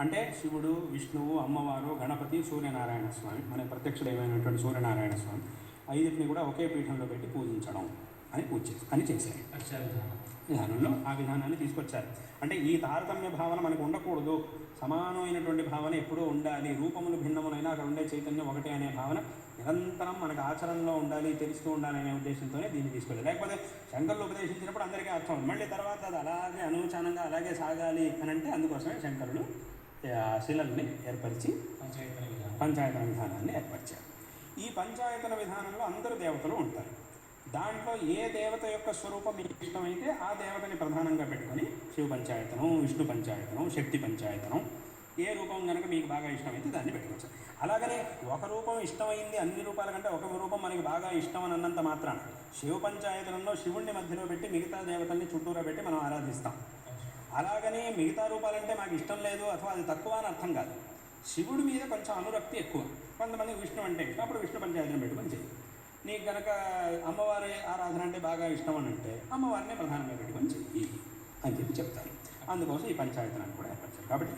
అంటే శివుడు విష్ణువు అమ్మవారు గణపతి సూర్యనారాయణ స్వామి మన ప్రత్యక్ష దైవమైనటువంటి సూర్యనారాయణ స్వామి ఐదుటిని కూడా ఒకే పీఠంలో పెట్టి పూజించడం అని పూజ అని చేశారు. విధానంలో ఆ విధానాన్ని తీసుకొచ్చారు. అంటే ఈ తారతమ్య భావన మనకు ఉండకూడదు. సమానమైనటువంటి భావన ఎప్పుడూ ఉండాలి. రూపములు భిన్నములైన అక్కడ ఉండే చైతన్యం ఒకటే అనే భావన నిరంతరం మనకు ఆచరణలో ఉండాలి తెలుస్తూ ఉండాలి అనే ఉద్దేశంతోనే దీన్ని తీసుకెళ్ళారు లేకపోతే శంకర్లు ఉపదేశించినప్పుడు అందరికీ అర్థం. మళ్ళీ తర్వాత అది అలాగే అనూచానంగా అలాగే సాగాలి అని అంటే అందుకోసమే శంకరులు శిలల్ని ఏర్పరిచి పంచాయతన విధానం. పంచాయతన విధానాన్ని ఏర్పరిచారు. ఈ పంచాయతన విధానంలో అందరు దేవతలు ఉంటారు. దాంట్లో ఏ దేవత యొక్క స్వరూపం మీకు ఇష్టమైతే ఆ దేవతని ప్రధానంగా పెట్టుకొని శివ పంచాయతనం విష్ణు పంచాయతనం శక్తి పంచాయతనం ఏ రూపం కనుక మీకు బాగా ఇష్టమైతే దాన్ని పెట్టుకోవచ్చు. అలాగనే ఒక రూపం ఇష్టమైంది అన్ని రూపాల కంటే ఒక రూపం మనకి బాగా ఇష్టం అని అన్నంత మాత్రాన శివ పంచాయతనంలో శివుణ్ణి మధ్యలో పెట్టి మిగతా దేవతల్ని చుట్టూరా పెట్టి మనం ఆరాధిస్తాం. అలాగని మిగతా రూపాలంటే మాకు ఇష్టం లేదు అథవా అది తక్కువ అని అర్థం కాదు. శివుడి మీద కొంచెం అనురక్తి ఎక్కువ. కొంతమంది విష్ణు అంటే ఇష్టం. అప్పుడు విష్ణు పంచాయతీని పెట్టుకొని చేయి నీకు కనుక అమ్మవారి ఆరాధన అంటే బాగా ఇష్టం అని అంటే అమ్మవారిని ప్రధానంగా పెట్టుకొని చెయ్యి అని చెప్పి చెప్తారు. అందుకోసం ఈ పంచాయతనాన్ని కూడా ఏర్పరిచారు. కాబట్టి